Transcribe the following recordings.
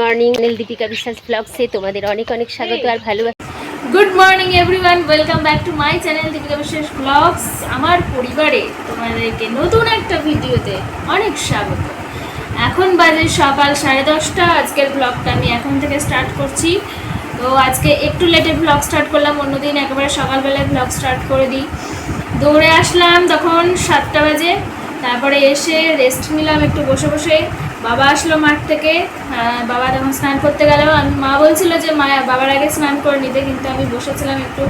Morning Deepika বিশ্বাস ব্লগসে তোমাদের অনেক অনেক স্বাগত আর ভালোবাসা। Good morning everyone welcome back to my channel Deepika বিশেষ ব্লগস। আমার পরিবারে তোমাদেরকে নতুন একটা ভিডিওতে অনেক স্বাগত। এখন বাজে সকাল সাড়ে দশটা। আজকের ব্লগটা আমি এখন থেকে স্টার্ট করছি। তো আজকে একটু লেটে ব্লগ স্টার্ট করলাম, অন্যদিন একেবারে সকালবেলায় ব্লগ স্টার্ট করে দিই। দৌড়ে আসলাম তখন সাতটা বাজে। তারপরে এসে রেস্ট নিলাম একটু বসে বসে। বাবা আসলো মাঠ থেকে বাবা তখন স্নান করতে গেল মা বলছিল যে মা বাবার আগে স্নান করে নিতে। কিন্তু আমি বসেছিলাম একটু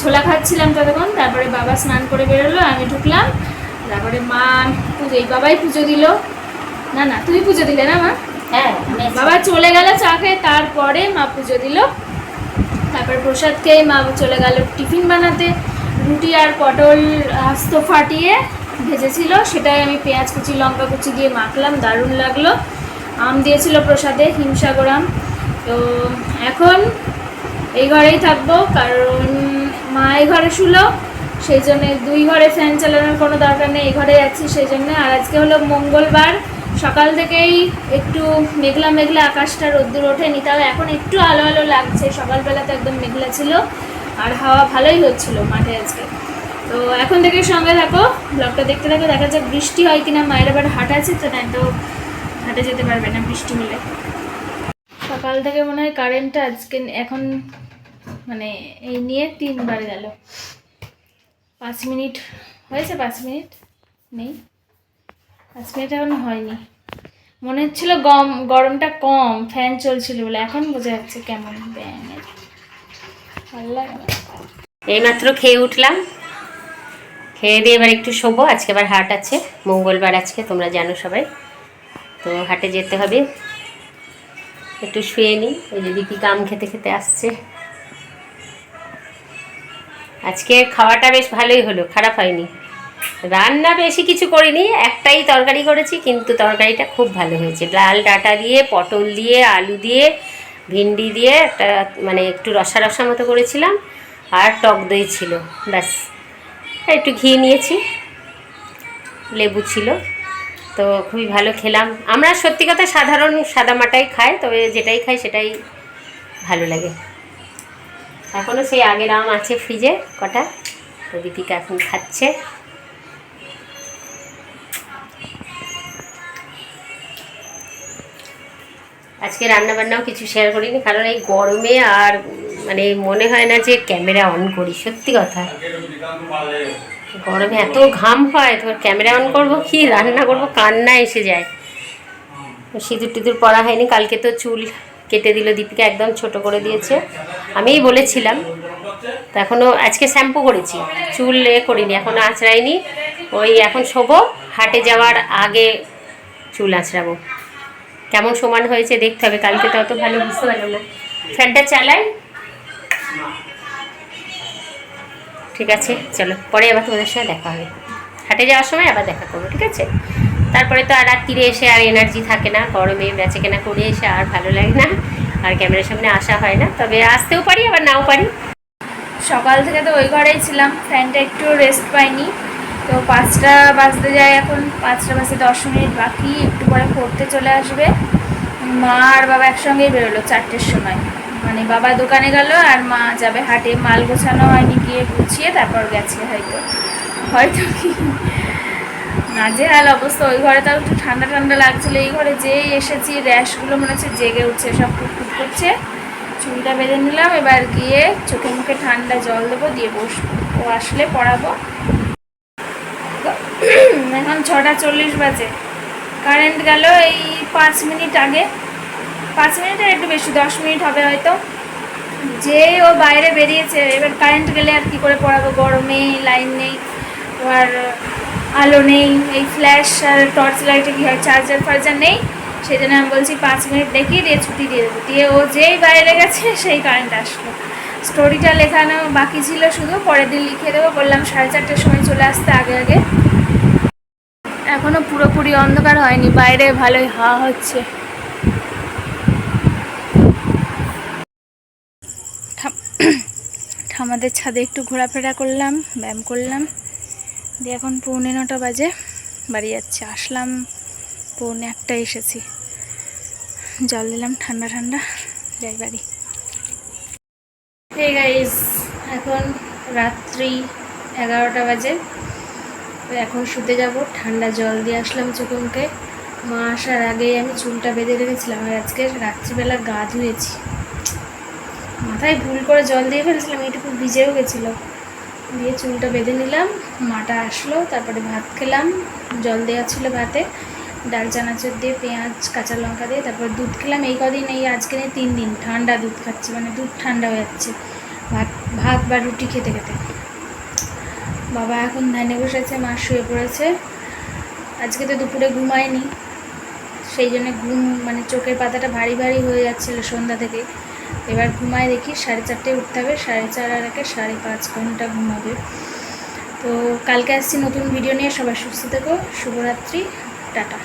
ছোলা খাচ্ছিলাম ততক্ষণ। তারপরে বাবা স্নান করে বেরোলো আমি ঢুকলাম। তারপরে মা পুজো এই বাবাই পুজো দিল। না না তুই পুজো দিলে না মা? হ্যাঁ বাবা চলে গেল চা খেয়ে তারপরে মা পুজো দিল। তারপর প্রসাদ খেয়ে মা চলে গেল টিফিন বানাতে। রুটি আর পটল আস্ত ফাটিয়ে ভেজেছিল, সেটাই আমি পেঁয়াজ কুচি, লঙ্কা কুচি দিয়ে মাখলাম, দারুণ লাগল। আম দিয়েছিল প্রসাদে, হিমসাগর আম। তো এখন এই ঘরেই থাকব, কারণ মা এই ঘরে শুলো, সেই জন্য দুই ঘরে ফ্যান চালানোর কোনো দরকার নেই, এই ঘরে যাচ্ছি সেই জন্য। আর আজকে হলো মঙ্গলবার, সকাল থেকেই একটু মেঘলা মেঘলা আকাশটা রোদ্দুর ওঠেনি তাও এখন একটু আলো আলো লাগছে, সকালবেলা তো একদম মেঘলা ছিল। আর হাওয়া ভালোই হচ্ছিল মাঠে আজকে। তো এখন থেকে সঙ্গে থাকো ব্লগটা দেখতে থাকো, দেখা যাক বৃষ্টি হয় কিনা, মায়ের আবার হাট আছে তো না তো হাটে যেতে পারবে না বৃষ্টি হলে। সকাল থেকে মনে হয় কারেন্টটা আজকে এখন মানে এই নিয়ে তিনবার গেল। পাঁচ মিনিট, হয়েছে পাঁচ মিনিট? নেই। পাঁচ মিনিট এখন হয়নি। মনে হচ্ছিল গম, গরমটা কম ফ্যান চলছিল বলে, এখন বোঝা যাচ্ছে কেমন ব্যাঙের ভালো লাগে এইমাত্র খেয়ে উঠলাম। খেয়ে দিয়ে এবার একটু শোবো। আজকে আবার হাট আছে, মঙ্গলবার আজকে, তোমরা জানো সবাই। তো হাটে যেতে হবে। একটু শুয়ে নিই ওই যে দীপিকা আম খেতে খেতে আসছে। আজকে খাওয়াটা বেশ ভালোই হলো, খারাপ হয়নি। রান্না বেশি কিছু করিনি, একটাই তরকারি করেছি, কিন্তু তরকারিটা খুব ভালো হয়েছে। ডাল ডাটা দিয়ে, পটল দিয়ে, আলু দিয়ে, ভিন্ডি দিয়ে, একটা মানে একটু রসা রসা মতো করেছিলাম, আর টক দই ছিল, ব্যাস। আর একটু ঘি নিয়েছি। লেবু ছিল। তো খুবই ভালো খেলাম। আমরা সত্যি কথা সাধারণ সাদামাটাই খাই, তবে যেটাই খাই সেটাই ভালো লাগে। এখনও সেই আগের আম আছে ফ্রিজে কটা। তো দীপিকা এখন খাচ্ছে। আজকে রান্না বান্নাও কিছু শেয়ার করিনি, কারণ এই গরমে আর মানে মনে হয় না যে ক্যামেরা অন করি, সত্যি কথা। গরমে এত ঘাম হয় তোর ক্যামেরা অন করব কি, রান্না করব, কান্না এসে যায়। সিঁদুর টিঁদুর পরা হয়নি, কালকে তো চুল কেটে দিল দীপিকা, একদম ছোট করে দিয়েছে। আমিই বলেছিলাম, তো এখনও আজকে শ্যাম্পু করেছি। চুল এ করিনি এখনও আঁচড়াইনি। ওই এখন শোবো, হাটে যাওয়ার আগে চুল আঁচড়াবো। কেমন সমান হয়েছে দেখতে হবে, কালকে তো অত ভালো বুঝতে পারলাম না। ফ্যানটা চালাই ঠিক আছে, চলো, পরে আবার তোমাদের সঙ্গে দেখা হবে। হাটে যাওয়ার সময় আবার দেখা করব, ঠিক আছে? তারপরে তো আর রাত্রিরে এসে আর এনার্জি থাকে না, গরমে বেচে কেনা করে এসে আর ভালো লাগে না, আর ক্যামেরার সামনে আসা হয় না, তবে আসতেও পারি, আবার নাও পারি। সকাল থেকে তো ওই ঘরেই ছিলাম ফ্যানটা একটু রেস্ট পাইনি। তো পাঁচটা বাজতে যায় এখন, পাঁচটা বাজতে দশ মিনিট বাকি, একটু পরে পড়তে চলে আসবে। মা আর বাবা একসঙ্গেই বেরোলো চারটের সময়। মানে বাবা দোকানে গেল আর মা যাবে হাটে, মাল গোছানো হয়নি, গিয়ে গুছিয়ে তারপর গেছে হয়তো। হয়তো কি? নাজেহাল অবস্থা, ওই ঘরে তাও একটু ঠান্ডা ঠান্ডা লাগছিল, এই ঘরে যেই এসেছি, র্যাশগুলো মনে হচ্ছে জেগে উঠছে, সব ফুটফুট করছে। চুলটা বেঁধে নিলাম, এবার গিয়ে চোখে মুখে ঠান্ডা জল দেবো, দিয়ে বসবো। ও আসলে পড়াবো। এখন ছটা চল্লিশ বাজে। কারেন্ট গেল এই পাঁচ মিনিট আগে। পাঁচ মিনিটের একটু বেশি, দশ মিনিট হবে হয়তো। যে ও বাইরে বেরিয়েছে, এবার কারেন্ট গেলে আর কি করে পড়াবো? গরমে লাইন নেই, আর আলো নেই, এই ফ্ল্যাশ আর টর্চ লাইটে কী হয়? চার্জার ফার্জার নেই। সেই জন্য আমি বলছি পাঁচ মিনিট দেখি দিয়ে ছুটি দিয়ে দেবো। দিয়ে ও যেই বাইরে গেছে, সেই কারেন্ট আসলো। স্টোরিটা লেখানো বাকি ছিল শুধু, পরের দিন লিখে দেবো। বললাম সাড়ে চারটের সময় চলে আসতে আগে আগে। এখনও পুরোপুরি অন্ধকার হয়নি, বাইরে ভালোই হাওয়া হচ্ছে। ঠামাদের ছাদে একটু ঘোরাফেরা করলাম, ব্যায়াম করলাম। দিয়ে এখন পৌনে নটা বাজে, বাড়ি যাচ্ছে। আসলাম, পৌনে একটা এসেছি। জল দিলাম, ঠান্ডা ঠান্ডা। যাই বাড়ি। গাইস এখন রাত্রি এগারোটা বাজে। এখন শুতে যাব, ঠান্ডা জল দিয়ে আসলাম চোখে মুখে। মা আসার আগেই আমি চুলটা বেঁধে রেখেছিলাম, আর আজকে রাত্রিবেলা গা ধুয়েছি। মাথায় ভুল করে জল দিয়ে ফেলেছিলাম, এইটুকু ভিজেও গেছিল। দিয়ে চুলটা বেঁধে নিলাম, মাটা আসলো, তারপরে ভাত খেলাম, জল দেওয়া ছিল ভাতে, ডাল, চানাচুর দিয়ে পেঁয়াজ, কাঁচা লঙ্কা দিয়ে, তারপর দুধ খেলাম। এই কদিন এই আজকে নিয়ে তিন দিন ঠান্ডা দুধ খাচ্ছি মানে দুধ ঠান্ডা হয়ে যাচ্ছে। ভাত ভাত বা রুটি খেতে খেতে। বাবা এখন ধ্যানে বসেছে, মা শুয়ে পড়েছে। আজকে তো দুপুরে ঘুমায়নি। সেই জন্য ঘুম মানে চোখের পাতাটা ভারী ভারী হয়ে যাচ্ছিল সন্ধ্যা থেকে। এবার ঘুমায় দেখি সাড়ে চারটে উঠতে হবে, সাড়ে চার আর একে সাড়ে পাঁচ ঘণ্টা ঘুমাবে। তো কালকে আসছি নতুন ভিডিও নিয়ে, সবাই সুস্থ থেকো, শুভরাত্রি, টাটা।